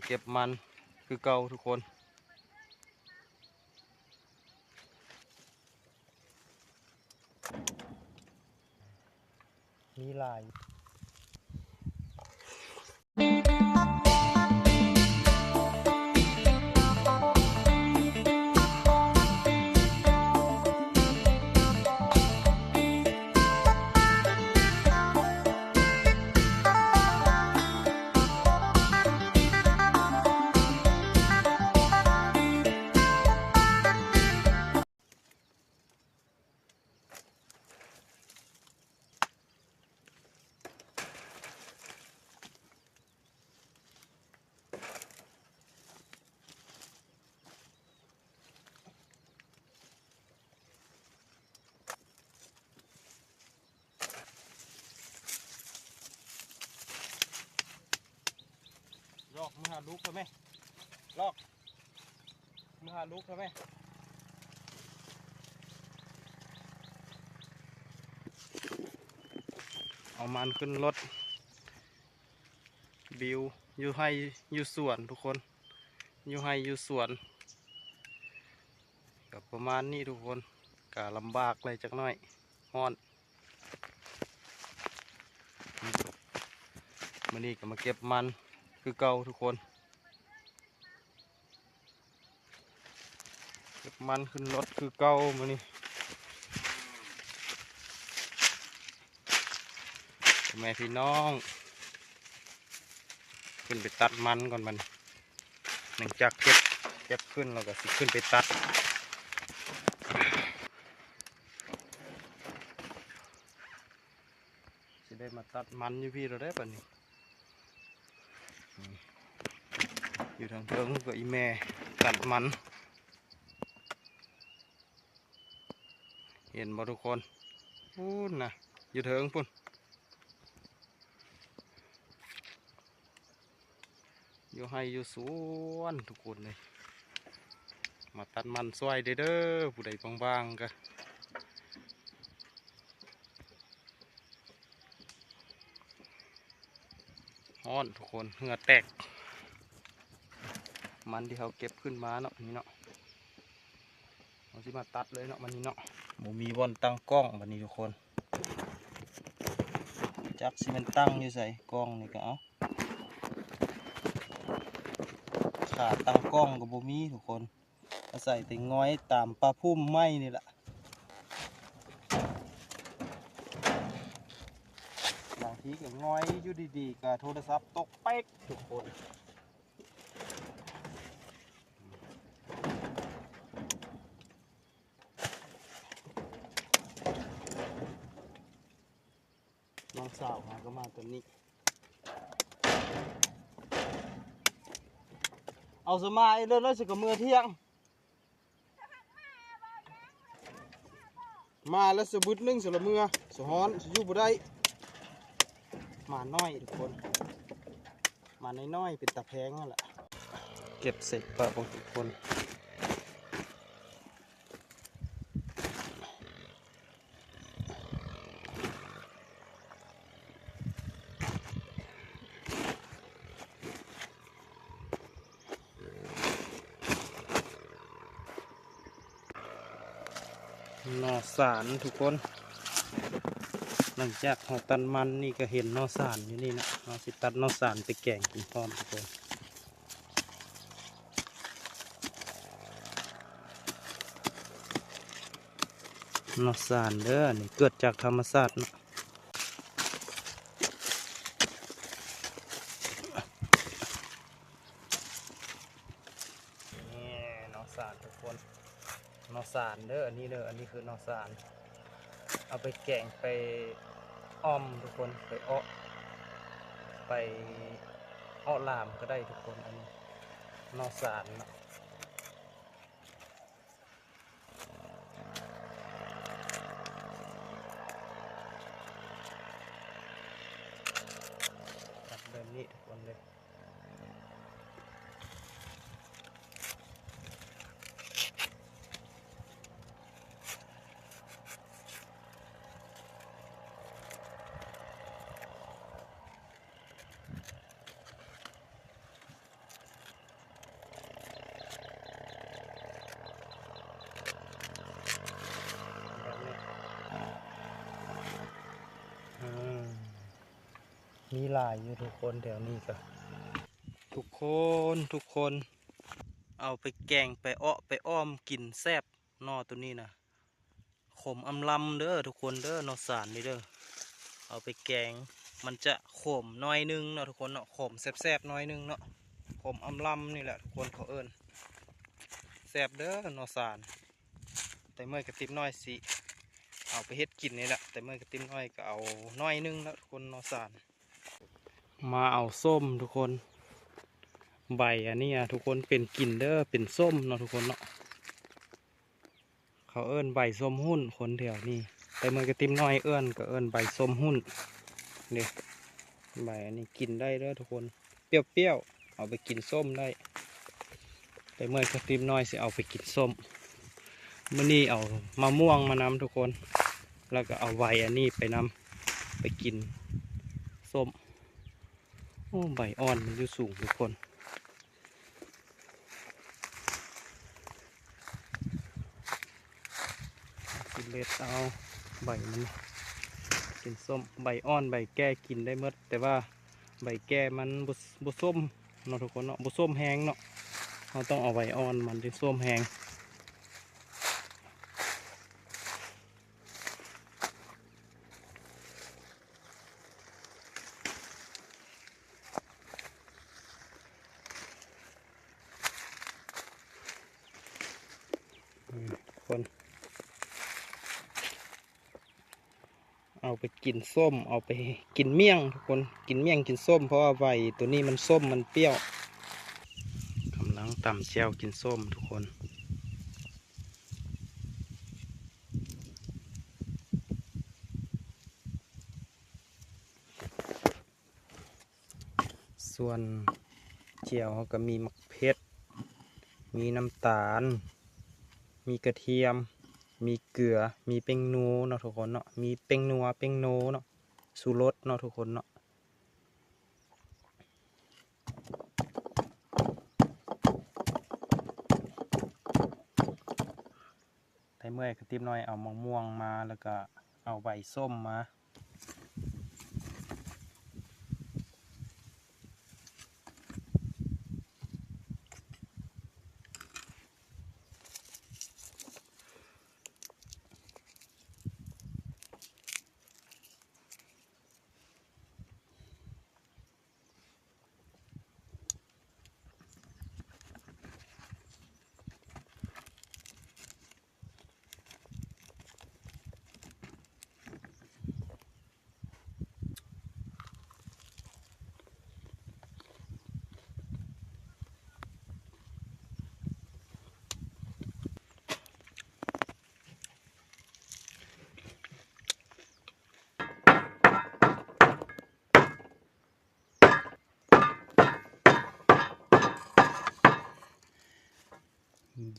มาเก็บมันคือเก่าทุกคน มีลายาลูกใช่ไหมลอกมือหาลูกใช่ไหมเอามันขึ้นรถ บิวอยู่ให้อยู่สวนทุกคน อยู่ให้อยู่สวนกับประมาณนี้ทุกคนกะลำบากเลยจักหน่อยฮ้อนมันนี้ก็มาเก็บมัน คือเก่าทุกคนเก็บมันขึ้นรถคือเก่ามานี่แม่พี่น้อง ขึ้นไปตัดมันก่อนมันหลังจากเก็บเก็บขึ้นเราก็สิขึ้นไปตัดได้มาตัดมันอยู่พี่เราได้ป่ะนี่ อยู่ทางเทิงก็อีแม่ตัดมัน เห็นบ่ทุกคนพูนนะอยู่เทิงพุ่นอยู่ให้อยู่สวนทุกคนเลยมาตัดมันซอยเด้อผู้ใดบางๆก็ฮ้อนทุกคนเหงื่อแตก มันที่เขาเก็บขึ้นมาเนาะนี่เนาะเราสิมาตัดเลยเนาะมันนี่เนาะหมูมีบอนตั้งกล้องวันนี้ทุกคน จักสิมันตั้งอยู่ใส่กล้องนี่ก็เอาขาตั้งกล้องกับบ่มีทุกคนอาศัยแต่ง้อยตามปลาพุ่มไม้นี่แหละบางทีก็ง้อยอยู่ดีๆกับโทรศัพท์ตกเป๊กทุกคนองสาวหาก็มา ตัวนี้ เอาสมาไอ้เรื่อนั้นสิกับมือเที่ยง มาแล้วสะบุดหนึ่งสละมือสะฮ้อนสะยู่บ่ได้มาน้อยทุกคน มาน้อยๆเป็นตะแพงนั่นแหละ เก็บเสร็จปะบางทุกคน นอสารทุกคน หลังจากหอตันมันนี่ก็เห็นนอสารอยู่นี่นะเราสิตัดนอสารไปแกงกินพร้อมทุกคนนอสารเด้อนี่เกิดจากธรรมชาติเนาะนี่นอสารทุกคน นอสารเด้ ออันนี้เด้ออันนี้คือนอสาร เอาไปแกงไปอ้อมทุกคนไปอ้อไปอ้อลามก็ได้ทุกคนอันนี้นอสารเนาะตัดแบบนี้ทุกคนเลย น มีหลายอยู่ทุกคนแถวนี้ก็ทุกคนทุกคน เอาไปแกงไปอ้อไปอ้อมกินแซบนอตัวนี้นะขมอำลำเด้อทุกคนเด้อนอสารนี่เด้อเอาไปแกงมันจะขมหน้อยนึงเนาะทุกคนเนาะขมแซบๆหน้อยนึงเนาะขมอำลำนี่แหละทุกคนเขาเอิ้นแซบเด้อนอสาร แต่เมื่อกระติบน้อยสิเอาไปเฮ็ดกินนี่แหละแต่เมื่อกระติมน้อยก็เอาน้อยนึงแล้วทุกคนนอสาร มาเอาส้มทุกคน ใบอันนี้ทุกคนเป็นกินเด้อเป็นส้มเนาะทุกคนเนาะเขาเอิ้นใบส้มหุ่นคนแถวนี้แต่เมื่อกระติมน้อยเอิ้นก็เอิ้นใบส้มหุ่นเนี่ยใบอันนี้กินได้เด้อทุกคนเปรี้ยวๆเอาไปกินส้มได้ แต่เมื่อกระติมน้อยสิเอาไปกินส้มมื่อนี้เอามะม่วงมานำทุกคน แล้วก็เอาใบอันนี้ไปนำไปกินส้ม โอ้ใบอ่อนมันอยู่สูงทุกคน กินเล็ดเอาใบมันกินส้มใบอ่อนใบแก่กินได้หมดแต่ว่าใบแก่มันบุบุส้มเนาะทุกคนเนาะบุส้มแห้งเนาะเราต้องเอาใบอ่อนมันจึงส้มแห้ง อืมคน เอาไปกินส้ม เอาไปกินเมี่ยงทุกคนกินเมี่ยงกินส้ม เพราะว่าใบตัวนี้มันส้มมันเปรี้ยวกำลังตำแจวกินส้มทุกคนส่วนเจียวก็มีมะเพ็ดมีน้ำตาล มีกระเทียม มีเกลือ มีเป้งนูเนาะทุกคนเนาะ มีเป้งนัว เป้งโนเนาะสูรสเนาะทุกคนเนาะไตเมื่อยกระติบน้อยเอามะม่วงมาแล้วก็เอาใบส้มมา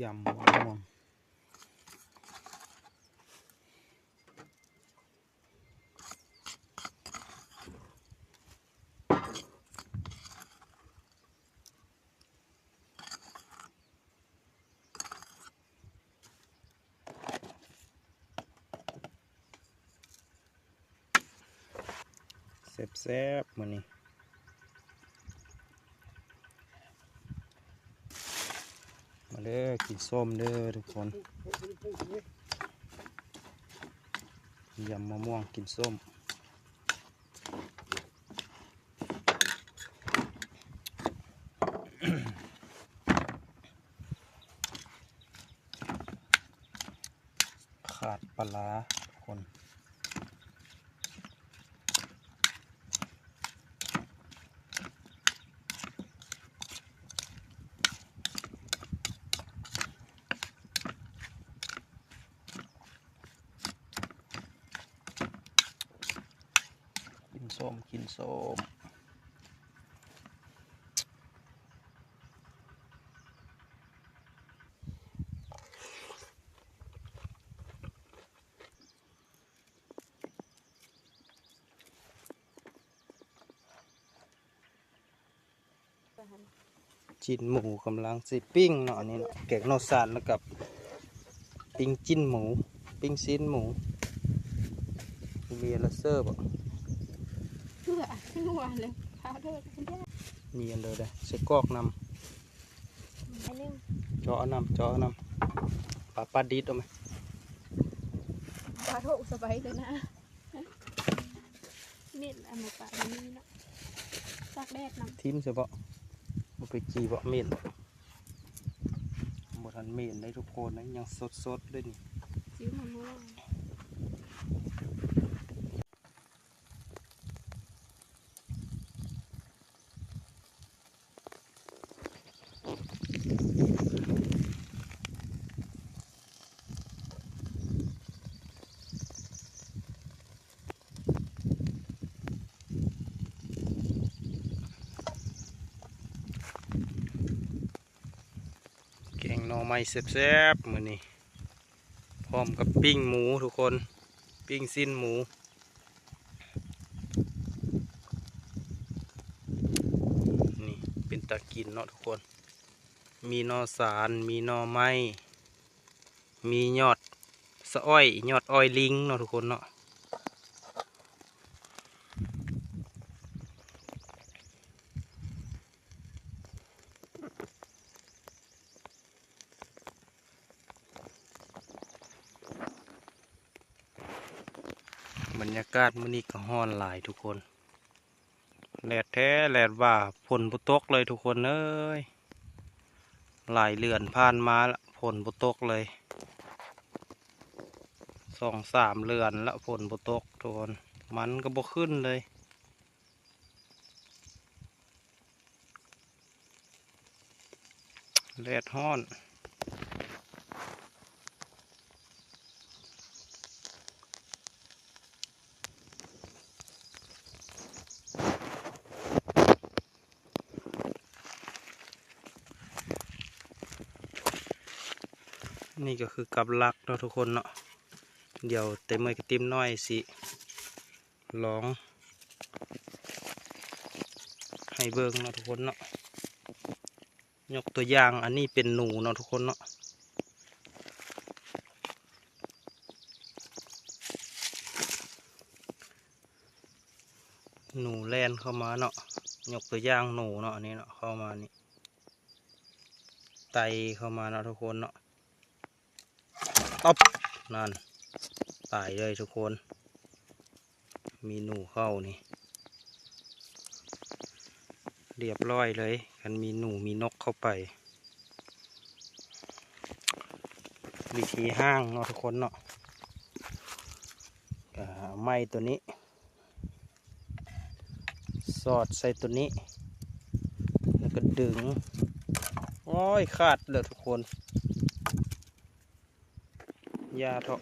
ยำมะ ม่วงแซ่บๆมื้อนี้มเนส้มเด้อทุกคนยำมะม่วงกินส้ม ขาดปลาร้าทุกคน ส้มกินส้มจิ้นหมูกำลังสิปิ้งเนาะอันนี่เนาะแกงนอกสารแล้วกับปิ้งจิ้นหมู ปิ้งซีนหมูเบียร์ละเซอร์บ่เพื่ อหวานเลยพาเด้อคุณย่ามีอันเดียวเลยใส่กอกนำเจาะนำเจาะนำปลาปลาดิดเอาไหมปลาโถสบายเลยนะเม็ดอันมาปลาอันนี้เนาะตากแดดน้ทิ้มเฉพาะมันไปจีบะเม็ดหมดทันเม็ดได้ทุกคนนะยังสดสดๆเลยนี่ำซื้อมาเมื่อวง หน่อไม้แซ่บๆมือนี้พร้อมกับปิ้งหมูทุกคน ปิ้งสิ้นหมู นี่เป็นตะกินเนาะทุกคน มีนอสารมีนอไม้ มียอดสะอ้อยยอดอ้อยลิงเนาะทุกคนเนาะ รรยากาศมื้อนี้ก็ฮ้อนหลายทุกคนแดดแท้แดดว่าฝนบุตกเลยทุกคนเอ้ยหลายเลือนผ่านมาละฝนบุตกเลยสองสามเลือนละฝนบุตกทุกคนมันก็บ่ขึ้นเลยแดดฮ้อน นี่ก็คือกับลักเนาะทุกคนเนาะเดี๋ยวเต็มมือกระติมน้อยสิลอง ให้เบิ่งเนาะทุกคนเนาะยกตัวอย่างอันนี้เป็นหนูเนาะทุกคนเนาะหนูแลนเข้ามาเนาะยกตัวอย่างหนูเนาะอันนี้เนาะเข้ามานี่ไตเข้ามาเนาะทุกคนเนาะ นั่นตายเลยทุกคน มีหนูเข้านี่ เรียบร้อยเลยกันมีหนูมีนกเข้าไป วิธีห้างเนาะทุกคนเนาะก็หาไม้ตัวนี้ สอดใส่ตัวนี้ แล้วก็ดึง โอ้ยขาดเลยทุกคน ยาเถอะ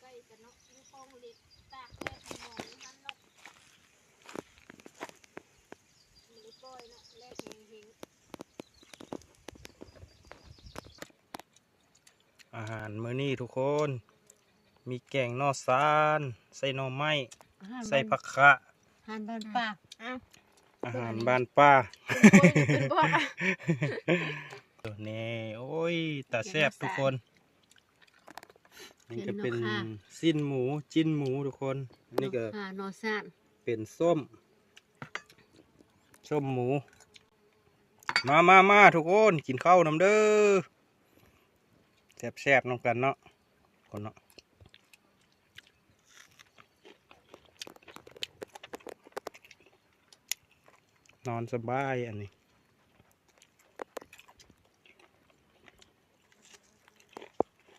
ใกล้กันเนาะลูกฟองเล็กตากแดดมองมันเนาะมันเลยปล่อยเนาะแลกเฮง อาหารมื้อนี้ทุกคน มีแกงนอซาน ใส่หน่อไม้ ใส่ผักคะหันบ้านปากอ้าวอาหารบ้านป้าเป็นบ่อะนี่โอ้ยตาแซ่บแกงนอซานทุกคน นี่ก็เป็นเห็นเนาะค่ะสิ้นหมูจิ้นหมูทุกคน นี่ก็ค่ะนอซานเป็นส้ม ส้มหมู มามามาทุกคน กินข้าวนำเด้อแซ่บ แซ่บๆน้องกันเนาะคนเนาะนอนสบายอันนี้